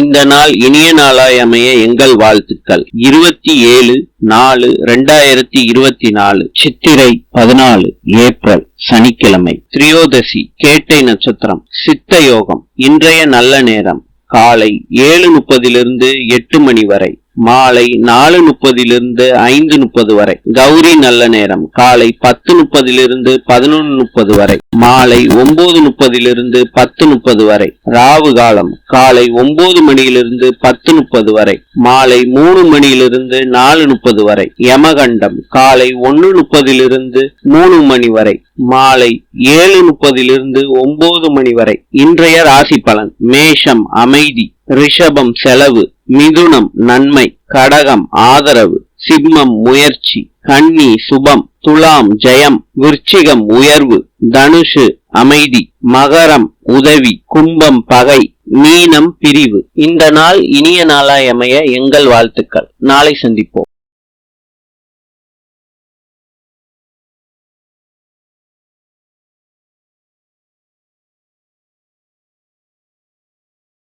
இந்த நாள் இனிய நாளாய் அமைய எங்கள் வாழ்த்துக்கள். இருபத்தி ஏழு நாலு ரெண்டாயிரத்தி இருபத்தி நாலு சித்திரை பதினாலு ஏப்ரல் சனிக்கிழமை. திரியோதசி கேட்டை நட்சத்திரம் சித்த யோகம் இன்றைய நல்ல நேரம் காலை ஏழு முப்பதிலிருந்து எட்டு மணி வரை. மாலை நாலு முப்பதிலிருந்து ஐந்து முப்பது வரை. கௌரி நல்ல நேரம். காலை பத்து முப்பதிலிருந்து பதினொன்று முப்பது வரை. மாலை ஒன்பது முப்பதிலிருந்து பத்து முப்பது வரை. ராவு காலம். காலை ஒன்பது மணியிலிருந்து பத்து முப்பது வரை. மாலை மூணு மணியிலிருந்து நாலு முப்பது வரை. யமகண்டம். காலை ஒன்னு முப்பதிலிருந்து மூணு மணி வரை. மாலை ஏழு முப்பதிலிருந்து ஒன்பது மணி வரை. இன்றைய ராசி பலன். மேஷம். அமைதி. ரிஷபம் செலவு மிதுனம் நன்மை கடகம் ஆதரவு சிம்மம் முயற்சி கன்னி சுபம் துலாம் ஜெயம் விருச்சிகம் உயர்வு தனுஷு அமைதி மகரம் உதவி கும்பம் பகை மீனம் பிரிவு. இந்த நாள் இனிய நாளாய் அமைய எங்கள் வாழ்த்துக்கள். நாளை சந்திப்போம்.